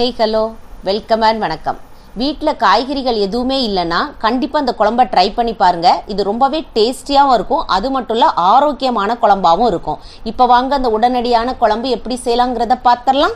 Hey hello welcome and வணக்கம். வீட்டில் காய்கறிகள் எதுவுமே இல்லைன்னா கண்டிப்பாக அந்த குழம்ப ட்ரை பண்ணி பாருங்க. இது ரொம்பவே டேஸ்டியாகவும் இருக்கும். அது மட்டும் இல்லை ஆரோக்கியமான குழம்பாகவும் இருக்கும். இப்போ வாங்க அந்த உடனடியான குழம்பு எப்படி செய்யலாங்கிறத பார்த்துடலாம்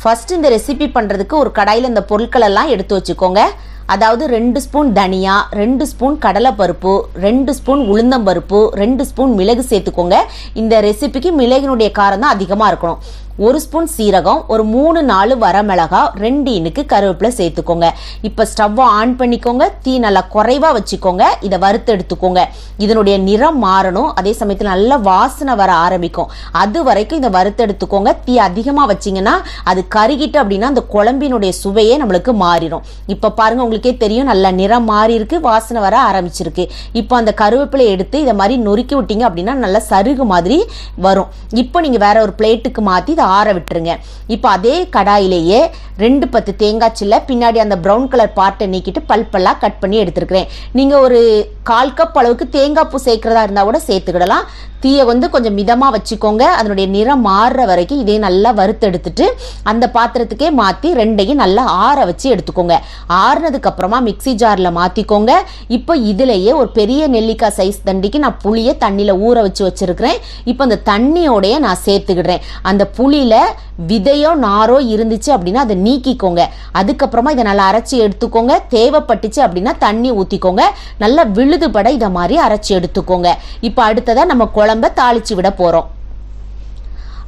ஃபர்ஸ்ட் இந்த ரெசிபி பண்ணுறதுக்கு ஒரு கடாயில் இந்த பொருட்களெல்லாம் எடுத்து வச்சுக்கோங்க. அதாவது ரெண்டு ஸ்பூன் தனியா ரெண்டு ஸ்பூன் கடலைப்பருப்பு ரெண்டு ஸ்பூன் உளுந்தம்பருப்பு ரெண்டு ஸ்பூன் மிளகு சேர்த்துக்கோங்க. இந்த ரெசிபிக்கு மிளகினுடைய காரம் தான் அதிகமாக இருக்கணும். ஒரு ஸ்பூன் சீரகம் ஒரு மூணு நாலு வரமிளகா ரெண்டு இனுக்கு கருவேப்பிலை சேர்த்துக்கோங்க. இப்போ ஸ்டவ்வை ஆன் பண்ணிக்கோங்க. தீ நல்லா குறைவாக வச்சுக்கோங்க. இதை வறுத்து எடுத்துக்கோங்க. இதனுடைய நிறம் மாறணும். அதே சமயத்தில் நல்ல வாசனை வர ஆரம்பிக்கும். அது வரைக்கும் இதை வறுத்து எடுத்துக்கோங்க. தீ அதிகமாக வச்சிங்கன்னா அது கருகிட்டு அப்படின்னா அந்த குழம்பினுடைய சுவையே நம்மளுக்கு மாறிடும். இப்போ பாருங்கள் உங்களுக்கே தெரியும். நல்ல நிறம் மாறி இருக்கு. வாசனை வர ஆரம்பிச்சிருக்கு. இப்போ அந்த கருவேப்பிலை எடுத்து இதை மாதிரி நொறுக்கி விட்டீங்க அப்படின்னா நல்லா சருகு மாதிரி வரும். இப்போ நீங்கள் வேற ஒரு பிளேட்டுக்கு மாற்றி இதை ஆற விட்டுருங்க. இப்போ அதே கடாயிலேயே ரெண்டு பத்து தேங்காய் சில்லை பின்னாடி அந்த ப்ரௌன் கலர் பார்ட்டை நீக்கிட்டு பல்பெல்லாம் கட் பண்ணி எடுத்துருக்கிறேன். நீங்கள் ஒரு கால் கப் அளவுக்கு தேங்காய் பூ சேர்க்குறதா இருந்தால் கூட சேர்த்துக்கிடலாம். தீயை வந்து கொஞ்சம் மிதமாக வச்சுக்கோங்க. அதனுடைய நிறம் மாறுற வரைக்கும் இதே நல்லா வறுத்தெடுத்துட்டு அந்த பாத்திரத்துக்கே மாற்றி ரெண்டையும் நல்லா ஆற வச்சு எடுத்துக்கோங்க. ஆறுனதுக்கப்புறமா மிக்சி மிக்ஸி ஜாரில் மாற்றிக்கோங்க இப்போ இதுலேயே ஒரு பெரிய நெல்லிக்காய் சைஸ் தண்டிக்கு நான் புளியை தண்ணியில் ஊற வச்சு வச்சுருக்கிறேன். இப்போ அந்த தண்ணியோடைய நான் சேர்த்துக்கிடுறேன். அந்த புளியில் விதையோ நாரோ இருந்துச்சு அப்படின்னா அதை நீக்கிக்கோங்க. அதுக்கப்புறமா இதை நல்லா அரைச்சி எடுத்துக்கோங்க. தேவைப்பட்டுச்சு அப்படின்னா தண்ணி ஊற்றிக்கோங்க நல்லா விழு விழுதுபட இதை மாதிரி அரைச்சி எடுத்துக்கோங்க. இப்போ அடுத்ததாக நம்ம குழம்ப தாளிச்சு விட போகிறோம்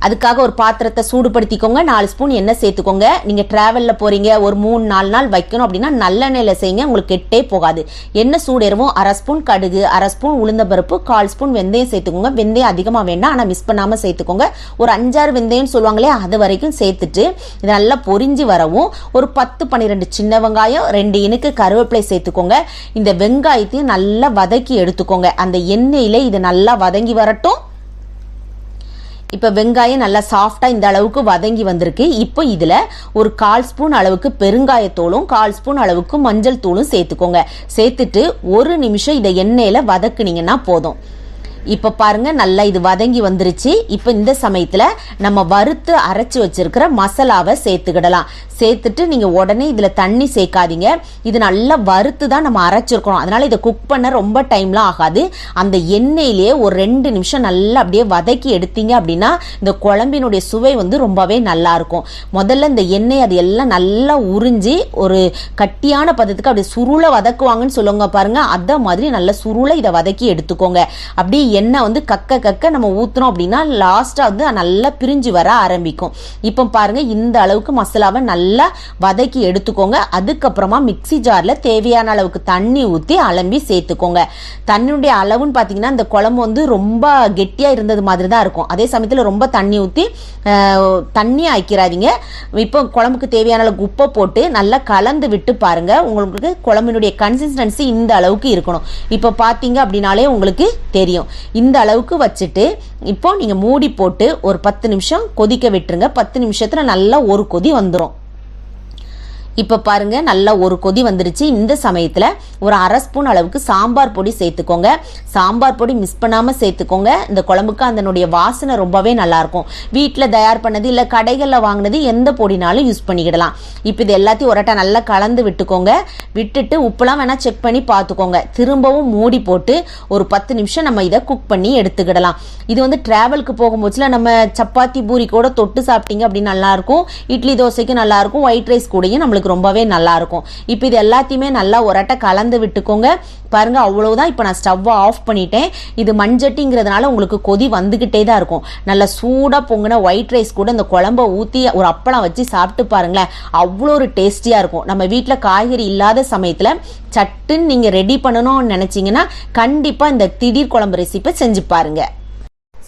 அதுக்காக ஒரு பாத்திரத்தை சூடுபடுத்திக்கோங்க. நாலு ஸ்பூன் எண்ணெய் சேர்த்துக்கோங்க. நீங்கள் ட்ராவலில் போகிறீங்க ஒரு மூணு நாலு நாள் வைக்கணும் அப்படின்னா நல்லெண்ணெயில் செய்யுங்க உங்களுக்கு கெட்டே போகாது. எண்ணெய் சூடேறவும் அரை ஸ்பூன் கடுகு அரை ஸ்பூன் உளுந்த பருப்பு கால் ஸ்பூன் வெந்தயம் சேர்த்துக்கோங்க. வெந்தயம் அதிகமாக வேண்டாம் ஆனால் மிஸ் பண்ணாமல் சேர்த்துக்கோங்க. ஒரு அஞ்சாறு வெந்தயம்னு சொல்லுவாங்களே அது வரைக்கும் சேர்த்துட்டு இது நல்லா பொரிஞ்சு வரவும் ஒரு பத்து பன்னிரெண்டு சின்ன வெங்காயம் ரெண்டு இனுக்கு கருவேப்பிலை சேர்த்துக்கோங்க. இந்த வெங்காயத்தையும் நல்லா வதக்கி எடுத்துக்கோங்க. அந்த எண்ணெயில் இது நல்லா வதங்கி வரட்டும். இப்போ வெங்காயம் நல்லா சாஃப்டாக இந்த அளவுக்கு வதங்கி வந்திருக்கு. இப்போ இதில் ஒரு கால் ஸ்பூன் அளவுக்கு பெருங்காயத்தூளும் கால் ஸ்பூன் அளவுக்கு மஞ்சள் தூளும் சேர்த்துக்கோங்க. சேர்த்துட்டு ஒரு நிமிஷம் இதை எண்ணெயில் வதக்குனீங்கன்னா போதும். இப்போ பாருங்க நல்லா இது வதங்கி வந்துருச்சு. இப்போ இந்த சமயத்தில் நம்ம வறுத்து அரைச்சி வச்சிருக்கிற மசாலாவை சேர்த்துக்கிடலாம். சேர்த்துட்டு நீங்கள் உடனே இதில் தண்ணி சேர்க்காதீங்க. இது நல்லா வறுத்து தான் நம்ம அரைச்சிருக்கணும். அதனால் இதை குக் பண்ண ரொம்ப டைம்லாம் ஆகாது. அந்த எண்ணெயிலேயே ஒரு ரெண்டு நிமிஷம் நல்லா அப்படியே வதக்கி எடுத்தீங்க அப்படின்னா இந்த குழம்பினுடைய சுவை வந்து ரொம்பவே நல்லாயிருக்கும் முதல்ல இந்த எண்ணெய் அது எல்லாம் நல்லா உறிஞ்சி ஒரு கட்டியான பதத்துக்கு அப்படியே சுருளை வதக்குவாங்கன்னு சொல்லுவாங்க பாருங்கள் அதை மாதிரி நல்லா சுருளை இதை வதக்கி எடுத்துக்கோங்க. அப்படியே எண்ணெய் வந்து கக்க கக்க நம்ம ஊற்றுனோம் அப்படின்னா லாஸ்ட்டாக வந்து நல்லா பிரிஞ்சு வர ஆரம்பிக்கும். இப்போ பாருங்கள் இந்த அளவுக்கு மசாலாவை நல்லா வதக்கி எடுத்துக்கோங்க. அதுக்கப்புறமா மிக்ஸி ஜாரில் தேவையான அளவுக்கு தண்ணி ஊற்றி அலம்பி சேர்த்துக்கோங்க. தண்ணியுடைய அளவுன்னு பார்த்தீங்கன்னா இந்த குழம்பு வந்து ரொம்ப கெட்டியாக இருந்தது மாதிரி தான் இருக்கும். அதே சமயத்தில் ரொம்ப தண்ணி ஊற்றி தண்ணி ஆக்கிறாதீங்க இப்போ குழம்புக்கு தேவையான அளவுக்கு உப்பை போட்டு நல்லா கலந்து விட்டு பாருங்கள் உங்களுக்கு குழம்பினுடைய கன்சிஸ்டன்சி இந்த அளவுக்கு இருக்கணும். இப்போ பார்த்தீங்க அப்படின்னாலே உங்களுக்கு தெரியும். இந்த அளவுக்கு வச்சுட்டு இப்போ நீங்கள் மூடி போட்டு ஒரு பத்து நிமிஷம் கொதிக்க விட்டுருங்க. பத்து நிமிஷத்தில் நல்லா ஒரு கொதி வந்துடும் இப்போ பாருங்க நல்லா ஒரு கொதி வந்துருச்சு. இந்த சமயத்தில் ஒரு அரை ஸ்பூன் அளவுக்கு சாம்பார் பொடி சேர்த்துக்கோங்க. சாம்பார் பொடி மிஸ் பண்ணாமல் சேர்த்துக்கோங்க. இந்த குழம்புக்கு அதனுடைய வாசனை ரொம்பவே நல்லாயிருக்கும் வீட்டில் தயார் பண்ணது இல்லை கடைகளில் வாங்கினது எந்த பொடினாலும் யூஸ் பண்ணிக்கிடலாம். இப்போ இது எல்லாத்தையும் ஒரட்டா நல்லா கலந்து விட்டுக்கோங்க. விட்டுட்டு உப்புலாம் வேணால் செக் பண்ணி பார்த்துக்கோங்க. திரும்பவும் மூடி போட்டு ஒரு பத்து நிமிஷம் நம்ம இதை குக் பண்ணி எடுத்துக்கிடலாம். இது வந்து ட்ராவலுக்கு போகும்போதுல நம்ம சப்பாத்தி பூரி கூட தொட்டு சாப்பிட்டீங்க அப்படின்னு நல்லாயிருக்கும் இட்லி தோசைக்கு நல்லாயிருக்கும் ஒயிட் ரைஸ் கூடயும் நம்மளுக்கு ரொம்பவே நல்லாயிருக்கும் இப்போ இது எல்லாத்தையுமே நல்லா ஒரட்ட கலந்து விட்டுக்கோங்க. பாருங்கள் அவ்வளோதான் இப்போ நான் ஸ்டவ்வை ஆஃப் பண்ணிட்டேன். இது மண்சட்டிங்கிறதுனால உங்களுக்கு கொதி வந்துக்கிட்டே தான் இருக்கும். நல்லா சூடாக பொங்கின ஒயிட் ரைஸ் கூட இந்த குழம்ப ஊற்றி ஒரு அப்பளம் வச்சு சாப்பிட்டு பாருங்களேன். அவ்வளோ ஒரு டேஸ்டியாக இருக்கும். நம்ம வீட்டில் காய்கறி இல்லாத சமயத்தில் சட்டுன்னு நீங்கள் ரெடி பண்ணணும்னு நினச்சிங்கன்னா கண்டிப்பாக இந்த திடீர் குழம்பு ரெசிப்பை செஞ்சு பாருங்கள்